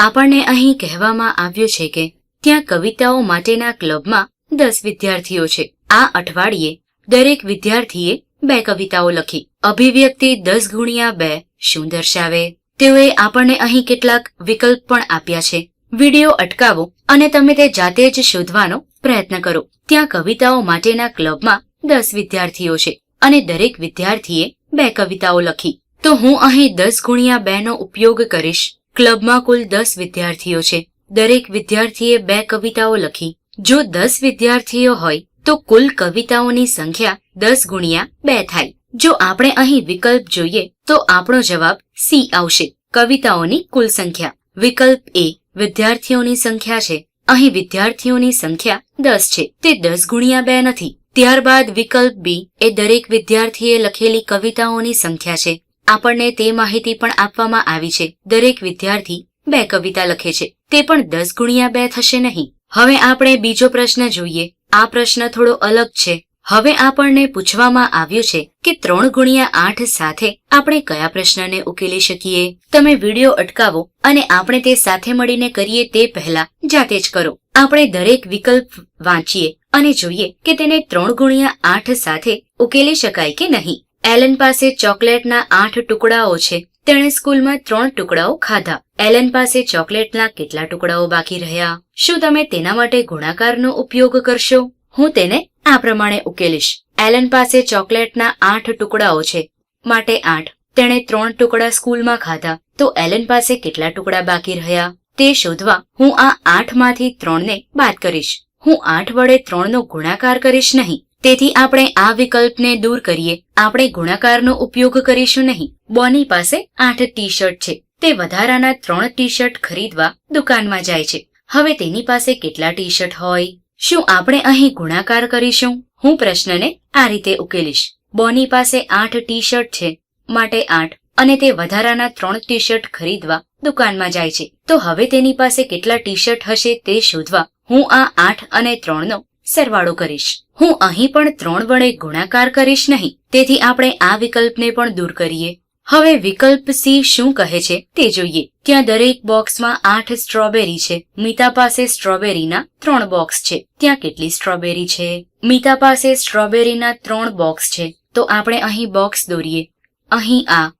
આપણને અહીં કહેવામાં આવ્યું છે કે ત્યાં કવિતાઓ માટેના ક્લબમાં દસ વિદ્યાર્થીઓ છે. આ અઠવાડિયે દરેક વિદ્યાર્થીએ બે કવિતાઓ લખી. અભિવ્યક્તિ દસ ગુણ્યા બે શું દર્શાવે? તેઓએ આપણને અહીં કેટલાક વિકલ્પ પણ આપ્યા છે. વિડિયો અટકાવો અને તમે તે જાતે જ શોધવાનો પ્રયત્ન કરો. ત્યાં કવિતાઓ માટેના ક્લબમાં દસ વિદ્યાર્થીઓ છે અને દરેક વિદ્યાર્થીએ બે કવિતાઓ લખી. તો હું અહીં દસ ગુણ્યા બે નો ઉપયોગ કરીશ. ક્લબમાં કુલ દસ વિદ્યાર્થીઓ છે. દરેક વિદ્યાર્થીએ બે કવિતાઓ લખી. જો દસ વિદ્યાર્થીઓ હોય, તો કુલ કવિતાઓની સંખ્યા દસ ગુણ્યા બે થાય. જો આપણે અહીં વિકલ્પ જોઈએ, તો આપણો જવાબ સી આવશે. કવિતાઓની કુલ સંખ્યા. વિકલ્પ એ, વિદ્યાર્થીઓની સંખ્યા છે. અહીં વિદ્યાર્થીઓની સંખ્યા દસ છે. તે દસ ગુણ્યા બે નથી. ત્યારબાદ વિકલ્પ બી, એ દરેક વિદ્યાર્થીએ લખેલી કવિતાઓની સંખ્યા છે. આપણને તે માહિતી પણ આપવામાં આવી છે. દરેક વિદ્યાર્થી બે કવિતા લખે છે. તે પણ દસ ગુણ્યા બે થશે નહીં. હવે આપણે બીજો પ્રશ્ન જોઈએ. આ પ્રશ્ન થોડો અલગ છે. હવે આપણને પૂછવામાં આવ્યું છે કે ત્રણ ગુણ્યા આઠ સાથે આપણે કયા પ્રશ્નને ઉકેલી શકીએ? તમે વીડિયો અટકાવો અને આપણે તે સાથે મળીને કરીએ તે પહેલા જાતે જ કરો. આપણે દરેક વિકલ્પ વાંચીએ અને જોઈએ કે તેને ત્રણ ગુણ્યા આઠ સાથે ઉકેલી શકાય કે નહીં. એલન પાસે ચોકલેટના આઠ ટુકડાઓ છે. તેણે સ્કૂલમાં ત્રણ ટુકડાઓ ખાધા. એલન પાસે ચોકલેટના કેટલા ટુકડાઓ બાકી રહ્યા? શું તમે તેના માટે ગુણાકારનો ઉપયોગ કરશો? હું તેને આ પ્રમાણે ઉકેલીશ. એલન પાસે ચોકલેટના આઠ ટુકડાઓ છે. માટે આઠ. તેણે ત્રણ ટુકડા સ્કૂલમાં ખાધા. તો એલન પાસે કેટલા ટુકડા બાકી રહ્યા? તે શોધવા હું આ આઠમાંથી ત્રણને બાદ કરીશ. હું આઠ વડે ત્રણનો ગુણાકાર કરીશ નહીં. તેથી આપણે આ વિકલ્પને દૂર કરીએ. આપણે ગુણાકારનો ઉપયોગ કરીશું નહીં. બોની પાસે આઠ ટી શર્ટ છે. તે વધારાના ત્રણ ટી શર્ટ ખરીદવા દુકાનમાં જાય છે. હવે તેની પાસે કેટલા ટી શર્ટ હોય? શું આપણે અહીં ગુણાકાર કરીશું? હું પ્રશ્નને આ રીતે ઉકેલીશ. બોની પાસે આઠ ટી શર્ટ છે, માટે આઠ, અને તે વધારાના ત્રણ ટી શર્ટ ખરીદવા દુકાનમાં જાય છે. તો હવે તેની પાસે કેટલા ટી શર્ટ હશે તે શોધવા હું આ આઠ અને ત્રણનો સરવાળો કરીશ. હું અહીં પણ ત્રણ વડે ગુણાકાર કરીશ નહીં. તેથી આપણે આ વિકલ્પને પણ દૂર કરીએ. હવે વિકલ્પ સી શું કહે છે તે જોઈએ. ત્યાં દરેક બોક્સમાં આઠ સ્ટ્રોબેરી છે. મીતા પાસે સ્ટ્રોબેરીના ત્રણ બોક્સ છે. ત્યાં કેટલી સ્ટ્રોબેરી છે? મીતા પાસે સ્ટ્રોબેરીના ત્રણ બોક્સ છે. તો આપણે અહીં બોક્સ દોરીએ. અહીં આ,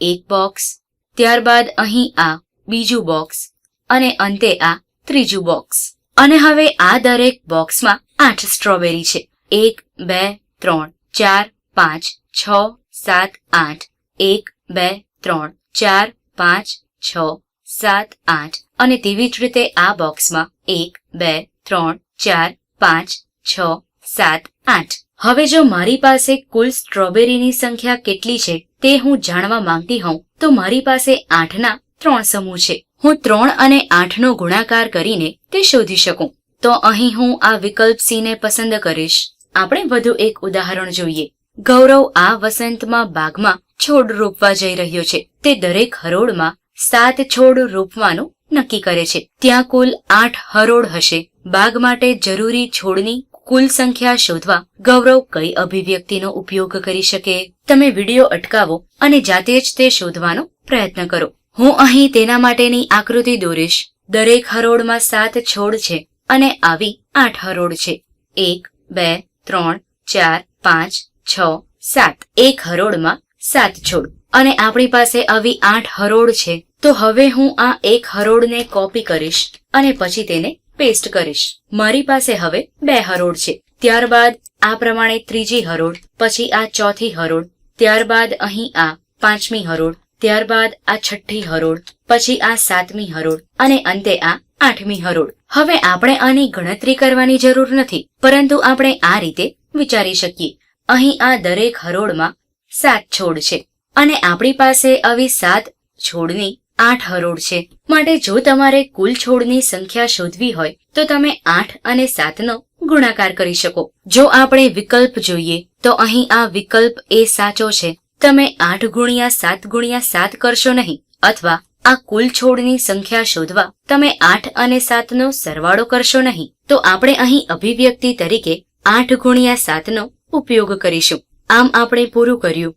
એક બોક્સ. ત્યારબાદ અહીં આ, બીજું બોક્સ. અને અંતે આ, ત્રીજું બોક્સ. અને હવે આ દરેક બોક્સમાં આઠ સ્ટ્રોબેરી છે. એક, બે, ત્રણ, ચાર, પાંચ, છ, સાત, આઠ. એક, બે, ત્રણ, ચાર, પાંચ, છ, સાત, આઠ. અને તેવી જ રીતે આ બોક્સમાં એક, બે, ત્રણ, ચાર, પાંચ, છ, સાત, આઠ. હવે જો મારી પાસે કુલ સ્ટ્રોબેરીની સંખ્યા કેટલી છે તે હું જાણવા માંગતી હોઉં, તો મારી પાસે આઠના ત્રણ સમૂહ છે. હું ત્રણ અને આઠનો ગુણાકાર કરીને તે શોધી શકું. તો અહીં હું આ વિકલ્પ સીને પસંદ કરીશ. આપણે વધુ એક ઉદાહરણ જોઈએ. ગૌરવ આ વસંતમાં બાગમાં છોડ રોપવા જઈ રહ્યો છે. તે દરેક હરોળમાં સાત છોડ રોપવાનું નક્કી કરે છે. ત્યાં કુલ આઠ હરોળ હશે. બાગ માટે જરૂરી છોડની કુલ સંખ્યા શોધવા ગૌરવ કઈ અભિવ્યક્તિનો ઉપયોગ કરી શકે? તમે વીડિયો અટકાવો અને જાતે જ તે શોધવાનો પ્રયત્ન કરો. હું અહીં તેના માટેની આકૃતિ દોરીશ. દરેક હરોળમાં સાત છોડ છે અને આવી આઠ હરોળ છે. એક, બે, ત્રણ, ચાર, પાંચ, છ, સાત. એક હરોળમાં સાત છોડ. અને આપણી પાસે આવી આઠ હરોળ છે. તો હવે હું આ એક હરોળને કોપી કરીશ અને પછી તેને પેસ્ટ કરીશ. મારી પાસે હવે બે હરોળ છે. ત્યારબાદ આ પ્રમાણે ત્રીજી હરોળ, પછી આ ચોથી હરોળ, ત્યારબાદ અહીં આ પાંચમી હરોળ ત્યારબાદ આ છઠ્ઠી હરોળ, પછી આ સાતમી હરોળ અને અંતે આ આઠમી હરોળ. હવે આપણે આની ગણતરી કરવાની જરૂર નથી, પરંતુ આપણે આ રીતે વિચારી શકીએ. અહીં આ દરેક હરોળમાં સાત છોડ છે અને આપણી પાસે આવી સાત છોડની આઠ હરોળ છે. માટે જો તમારે કુલ છોડની સંખ્યા શોધવી હોય, તો તમે આઠ અને સાતનો ગુણાકાર કરી શકો. જો આપણે વિકલ્પ જોઈએ, તો અહીં આ વિકલ્પ એ સાચો છે. તમે આઠ ગુણ્યા સાત ગુણ્યા સાત કરશો નહીં, અથવા આ કુલ છોડની સંખ્યા શોધવા તમે આઠ અને સાતનો સરવાળો કરશો નહીં, તો આપણે અહીં અભિવ્યક્તિ તરીકે આઠ ગુણ્યા સાતનો ઉપયોગ કરીશું. આમ આપણે પૂરું કર્યું.